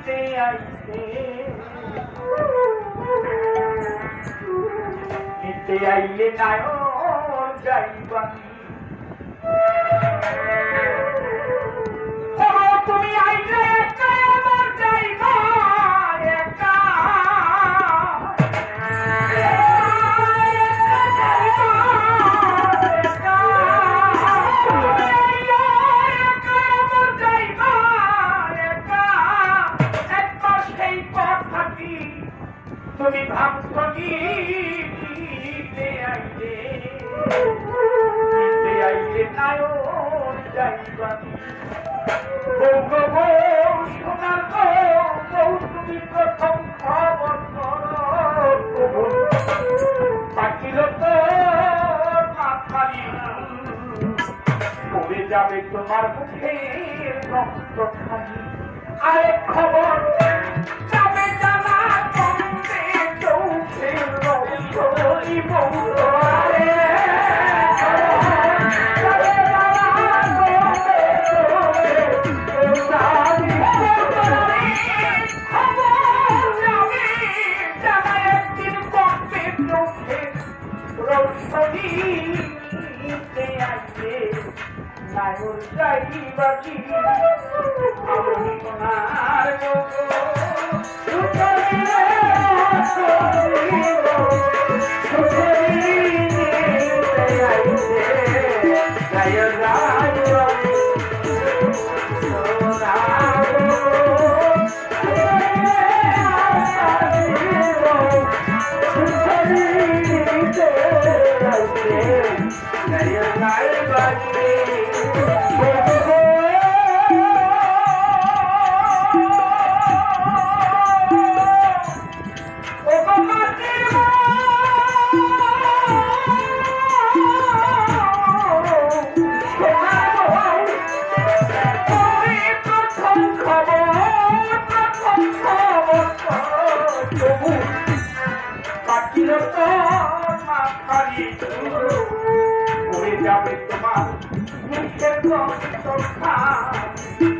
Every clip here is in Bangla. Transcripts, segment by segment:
নিতে আইছে নিতে আইলে নায়ক যাইবানি। তুমি কি নিতে আইলে। নিতে আইলে নায়ক যাইবানি বউ গো বউ সোনার বউ বউ তুমি প্রথম খবর করো পাখিল তো মাথারি পড়ে যাবে তোমার মুখের রক্ত খালি আরেক খবর পড়ে যাবে তোমার মুখের রক্ত পাখিল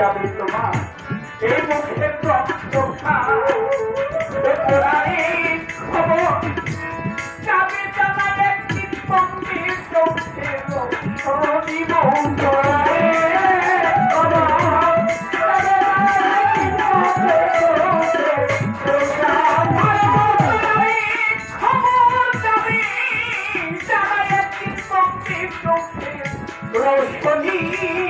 যাবে তোমার এই মুখের খাই খবর যাবে জানাই একটি পঙ্কির চোখে রক্ত দিব রোশনি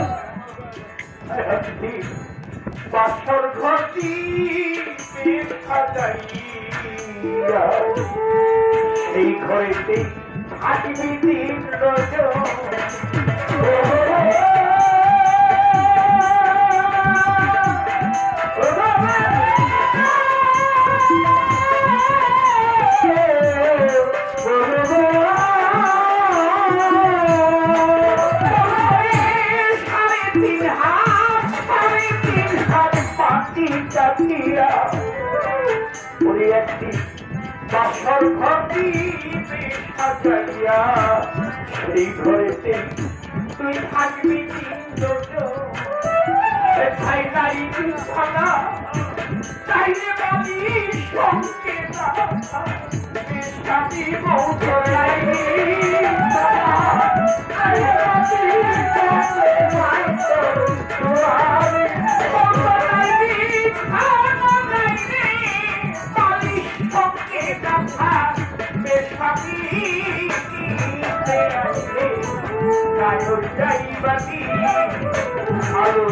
কাটিয়া বাসর সাজাইয়া সেই ঘরেতে থাকিবি দিন রজনী। বাসর ঘটি সাজাইয়া সেই ঘরেতে তুই থাকবি তিন খাই নাই বিছানা চাইলে বাড়ি সঙ্গে সাথী বউ চলাই যাইবাতি আরও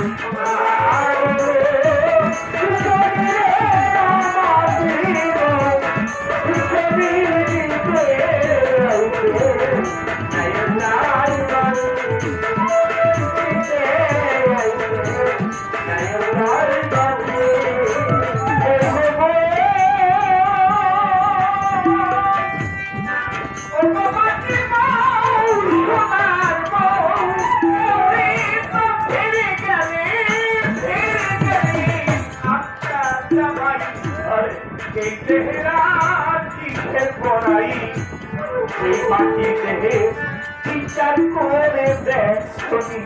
এই দেহেরা চিঠের পড়াই এই মাটি দেহে বিচার করে দেখ তুমি।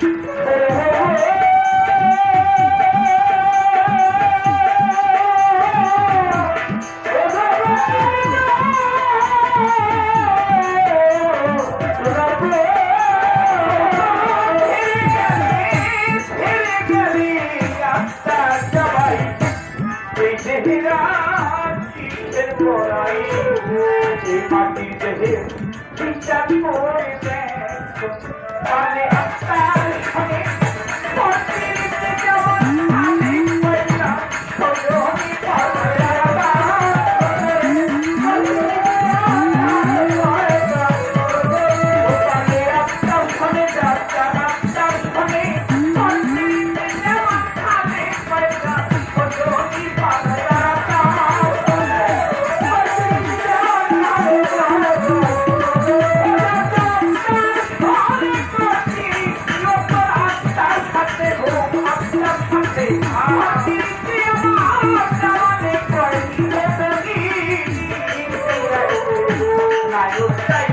মাটি I will say.